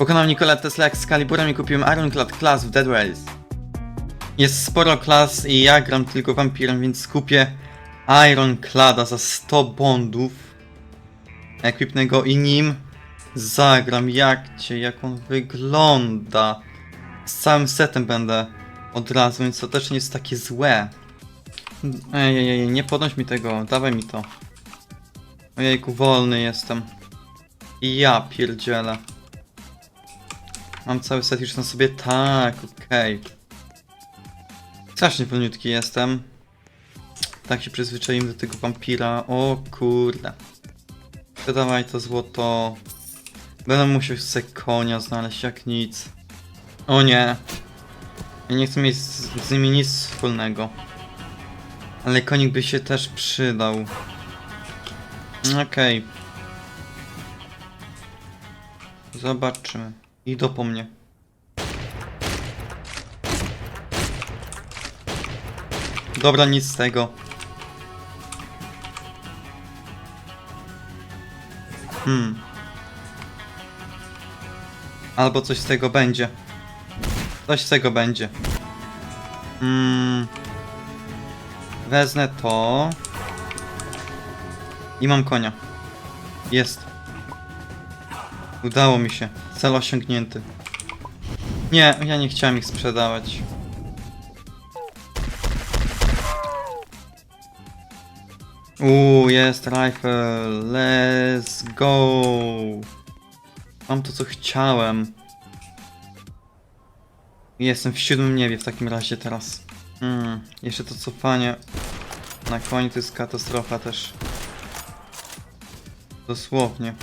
Pokonał Nicolette Tesla Excaliburem i kupiłem Ironclad Class w Dead Race. Jest sporo klas i ja gram tylko wampirem, więc kupię Ironclada za 100 bondów. Ekwipnę go i nim zagram. Jak cię, jak on wygląda. Z całym setem będę od razu, więc to też nie jest takie złe. Ej, ej, ej, nie podnoś mi tego, dawaj mi to. Ojejku, wolny jestem. I ja pierdzielę. Mam cały set już na sobie, tak, okej. Strasznie pełniutki jestem. Tak się przyzwyczaiłem do tego wampira, o kurde. Wydawaj to złoto. Będę musiał sobie konia znaleźć jak nic. O nie. Ja nie chcę mieć z, z nimi nic wspólnego. Ale konik by się też przydał. Okej. Zobaczymy. Idą po mnie. Dobra, nic z tego. Hmm. Albo coś z tego będzie. Coś z tego będzie. Hmm. Wezmę to. I mam konia. Jest. Udało mi się. Cel osiągnięty. Nie, ja nie chciałem ich sprzedawać. Uuu, jest rifle. Let's go. Mam to, co chciałem. Jestem w siódmym niebie w takim razie teraz. Hmm, jeszcze to cofanie na koniu to jest katastrofa też. Dosłownie.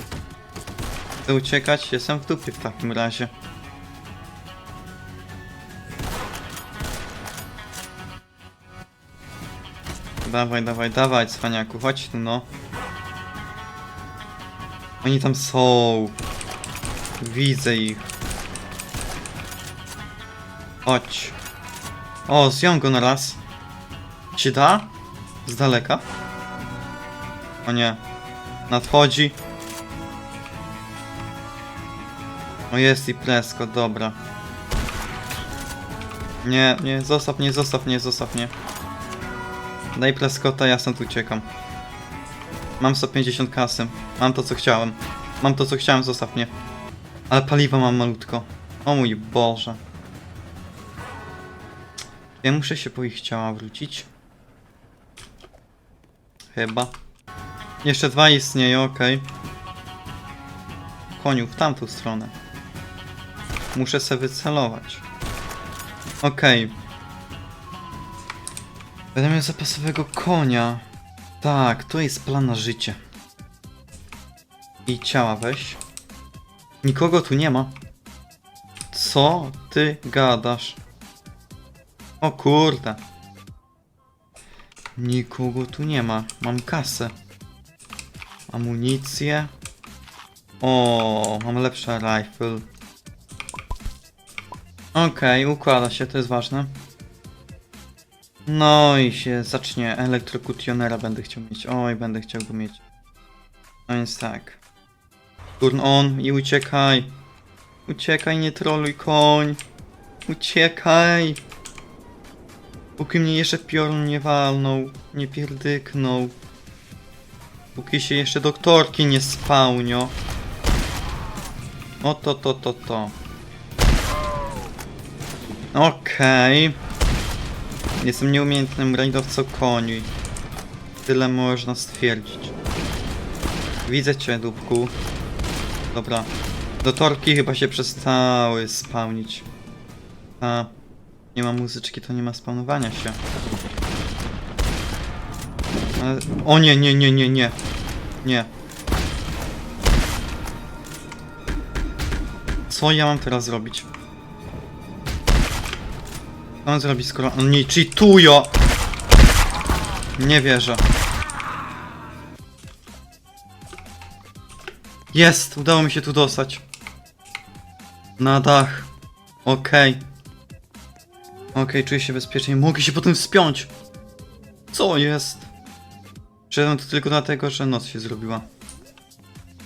Chcę uciekać? Jestem w dupie w takim razie. Dawaj, dawaj, dawaj, cwaniaku, chodź tu no. Oni tam są. Widzę ich. Chodź. O, zjął go na raz. Ci da? Z daleka? O nie. Nadchodzi. O jest i presko, dobra. Nie, nie, zostaw mnie, zostaw mnie, zostaw mnie. Daj preskota, ja stąd uciekam. Mam 150 kasy. Mam to co chciałem. Mam to co chciałem, zostaw mnie. Ale paliwa mam malutko. O mój Boże. Ja muszę się po ich ciała wrócić. Chyba. Jeszcze dwa istnieją, okej. Koniu, w tamtą stronę. Muszę sobie wycelować. Okej. Będę miał zapasowego konia. Tak, to jest plan na życie. I ciała weź. Nikogo tu nie ma. Co ty gadasz? O kurde. Nikogo tu nie ma. Mam kasę. Amunicję. O, mam lepsze rifle. Okej, układa się, to jest ważne. No i się zacznie elektrokutionera będę chciał mieć. Oj, będę chciał go mieć. No więc tak. Turn on i uciekaj. Uciekaj, nie troluj koń. Uciekaj. Póki mnie jeszcze piorun nie walnął, nie pierdyknął. Póki się jeszcze doktorki nie spełnią. O to, to, to, to. Okej. Jestem nieumiejętnym rajdowcą koni. Tyle można stwierdzić. Widzę cię, dupku. Dobra. Dotorki chyba się przestały spełnić. A, nie ma muzyczki, to nie ma spawnowania się. Ale... O nie, nie, nie, nie, nie. Nie. Co ja mam teraz zrobić? Co on zrobi, skoro on nie cheatują? Nie wierzę. Jest! Udało mi się tu dostać. Na dach. Okej. Okej, czuję się bezpiecznie. Mogę się potem wspiąć. Co jest? Przyszedłem tu tylko dlatego, że noc się zrobiła.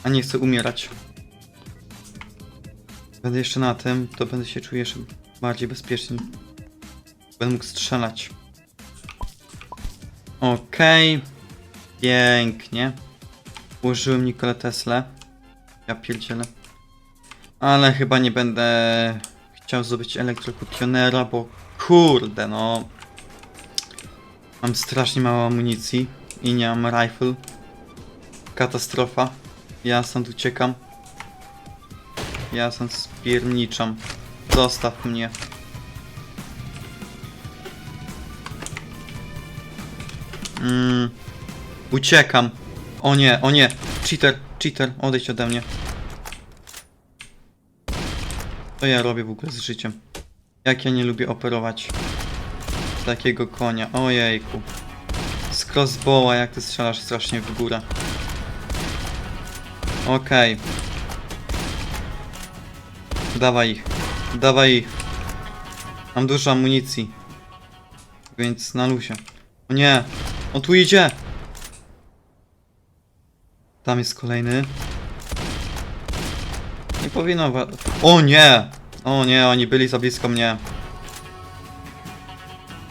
A nie chcę umierać. Będę jeszcze na tym, to będę się czuł jeszcze bardziej bezpiecznie. Będę mógł strzelać. Okej. Pięknie. Użyłem Nikolę Tesla. Ja pierdzielę. Ale chyba nie będę chciał zdobyć elektrokutionera, bo kurde no. Mam strasznie mało amunicji i nie mam rifle. Katastrofa. Ja stąd uciekam. Ja stąd spierniczam. Zostaw mnie. Mm, uciekam. O nie, o nie. Cheater, cheater, odejdź ode mnie. Co ja robię w ogóle z życiem? Jak ja nie lubię operować takiego konia. Ojejku. Z crossbowa, jak ty strzelasz strasznie w górę. Okej. Dawaj ich. Dawaj ich. Mam dużo amunicji. Więc na luzie. O nie! On tu idzie! Tam jest kolejny. Nie powinno O nie! O nie, oni byli za blisko mnie.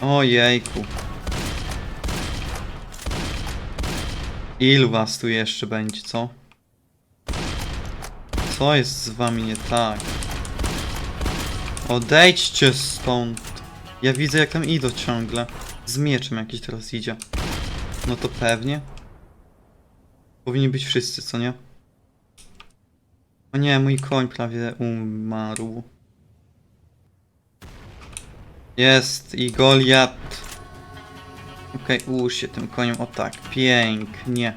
Ojejku. Ilu was tu jeszcze będzie, co? Co jest z wami nie tak? Odejdźcie stąd! Ja widzę jak tam idą ciągle. Z mieczem jakiś teraz idzie. No to pewnie. Powinni być wszyscy, co nie? O nie, mój koń prawie umarł. Jest i Goliat. Okej, ułóż się tym koniem, o tak, pięknie.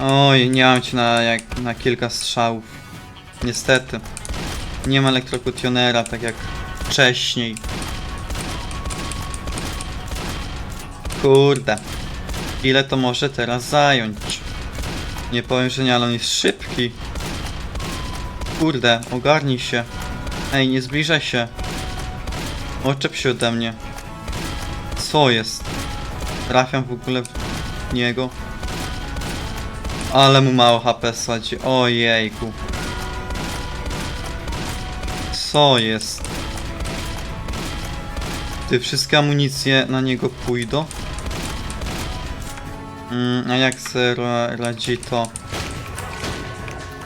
Oj, nie mam cię na, jak, na kilka strzałów. Niestety. Nie ma elektrokutionera, tak jak wcześniej. Kurde. Ile to może teraz zająć? Nie powiem, że nie, ale on jest szybki. Kurde, ogarnij się. Ej, nie zbliżaj się. Oczep się ode mnie. Co jest? Trafiam w ogóle w niego. Ale mu mało HP sadzi. Ojejku. Co jest? Ty wszystkie amunicje na niego pójdą? Mm, a jak ra radzi to?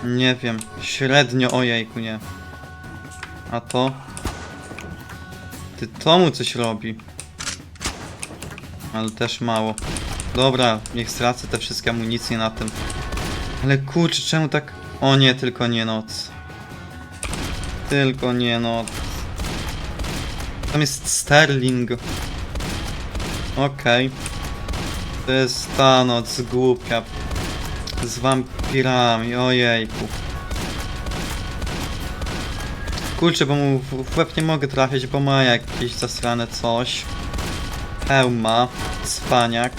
Nie wiem. Średnio, ojejku, nie. A to? Ty to mu coś robi. Ale też mało. Dobra, niech stracę te wszystkie amunicje na tym. Ale kurczę, czemu tak... O nie, tylko nie noc. Tylko nie noc. Tam jest Sterling. Okej. To jest ta noc głupia. Z wampirami, ojejku. Kurczę, bo mu w łeb nie mogę trafić, bo ma jakieś zasrane coś. Hełma, cwaniak.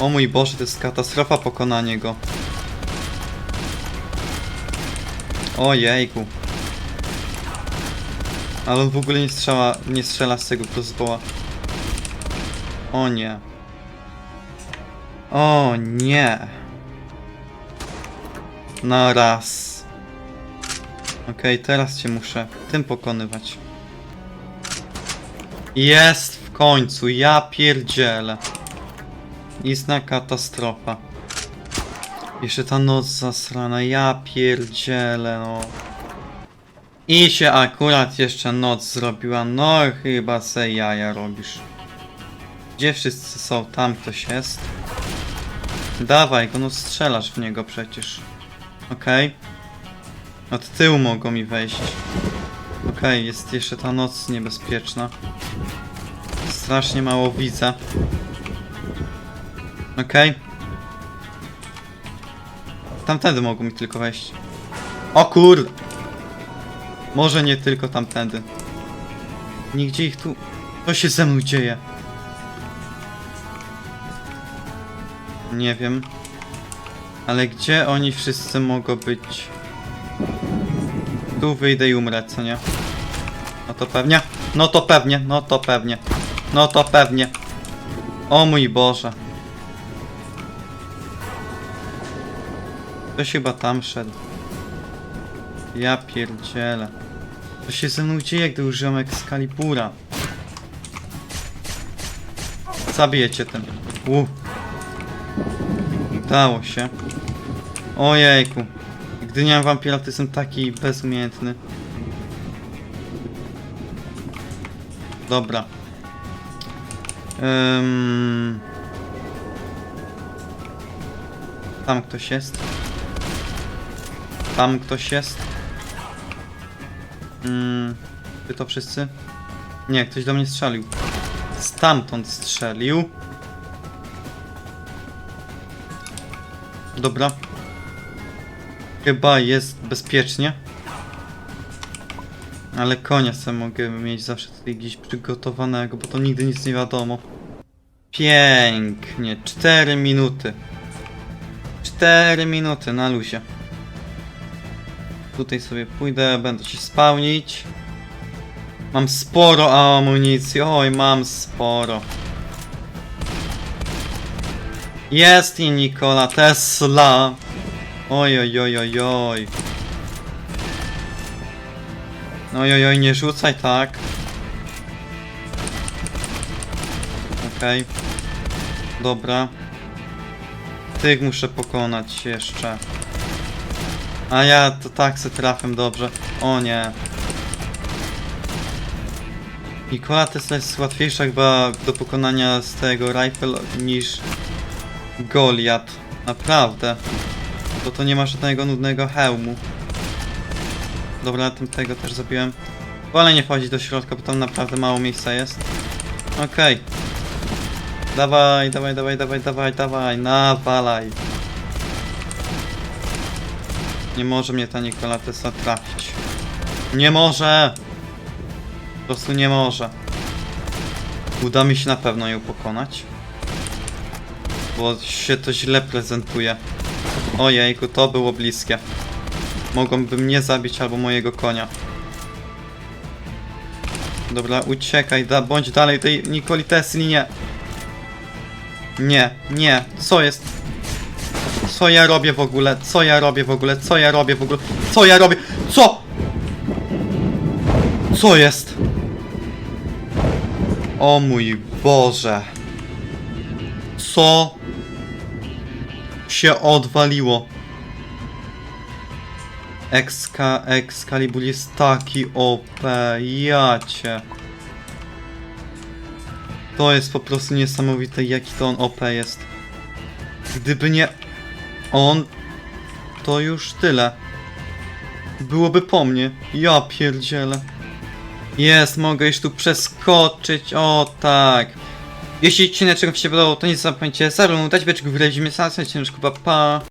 O mój Boże, to jest katastrofa pokonanie go. Ojejku. Ale on w ogóle nie strzela, nie strzela z tego crossbowa. O nie. O nie. Na raz. Okej, teraz cię muszę tym pokonywać. Jest w końcu, ja pierdzielę. Istna katastrofa. Jeszcze ta noc zasrana, ja pierdzielę, no. I się akurat jeszcze noc zrobiła, no chyba se jaja robisz. Gdzie wszyscy są? Tam ktoś jest. Dawaj go, no strzelasz w niego przecież. Okej. Od tyłu mogą mi wejść. Okej, jest jeszcze ta noc niebezpieczna. Strasznie mało widzę. Okej. Tamtędy mogą mi tylko wejść. O kurde! Może nie tylko tamtędy. Nigdzie ich tu... Co się ze mną dzieje? Nie wiem. Ale gdzie oni wszyscy mogą być? Tu wyjdę i umrę, co nie? No to pewnie. No to pewnie, no to pewnie. No to pewnie. O mój Boże. Ktoś chyba tam szedł. Ja pierdzielę. Co się ze mną dzieje, gdy używam Excalibura? Zabijecie ten. U. Udało się. Ojejku. Gdy nie mam wampira, to jestem taki bezumiejętny. Dobra. Tam ktoś jest. Tam ktoś jest. Mm, czy to wszyscy? Nie, ktoś do mnie strzelił. Stamtąd strzelił. Dobra. Chyba jest bezpiecznie. Ale konia sobie mogę mieć zawsze tutaj gdzieś przygotowanego, bo to nigdy nic nie wiadomo. Pięknie. 4 minuty. 4 minuty na luzie. Tutaj sobie pójdę, będę się spełnić. Mam sporo amunicji, oj mam sporo. Jest i Nikola Tesla. Oj oj oj oj oj. Oj oj oj, nie rzucaj tak. Okej. Dobra. Tych muszę pokonać jeszcze. A ja to tak se trafię dobrze. O nie. Nikola Tesla jest łatwiejsza chyba do pokonania z tego rifle niż Goliat. Naprawdę. Bo to nie ma żadnego nudnego hełmu. Dobra, tym tego też zabiłem. Wolę nie wchodzić do środka, bo tam naprawdę mało miejsca jest. Okej. Dawaj, dawaj, dawaj, dawaj, dawaj, dawaj, nawalaj. Nie może mnie ta Nikola Tesla trafić. Nie może! Po prostu nie może. Uda mi się na pewno ją pokonać. Bo się to źle prezentuje. Ojejku, to było bliskie. Mogą mnie zabić albo mojego konia. Dobra, uciekaj, da, bądź dalej tej Nikoli Tesli, nie. Nie, nie, co jest? Co ja robię w ogóle? Co ja robię w ogóle? Co ja robię w ogóle? Co ja robię? Co? Co jest? O mój Boże. Co się odwaliło? Exca Excalibur jest taki OP, jacie. To jest po prostu niesamowite, jaki to on OP jest. Gdyby nie on, to już tyle. Byłoby po mnie. Ja pierdzielę. Jest, mogę już tu przeskoczyć. O tak. Jeśli odcinek Wam się podobał, to nie zapomnijcie zarówno dać beczkę w widzimy sam, ciężko, pa pa.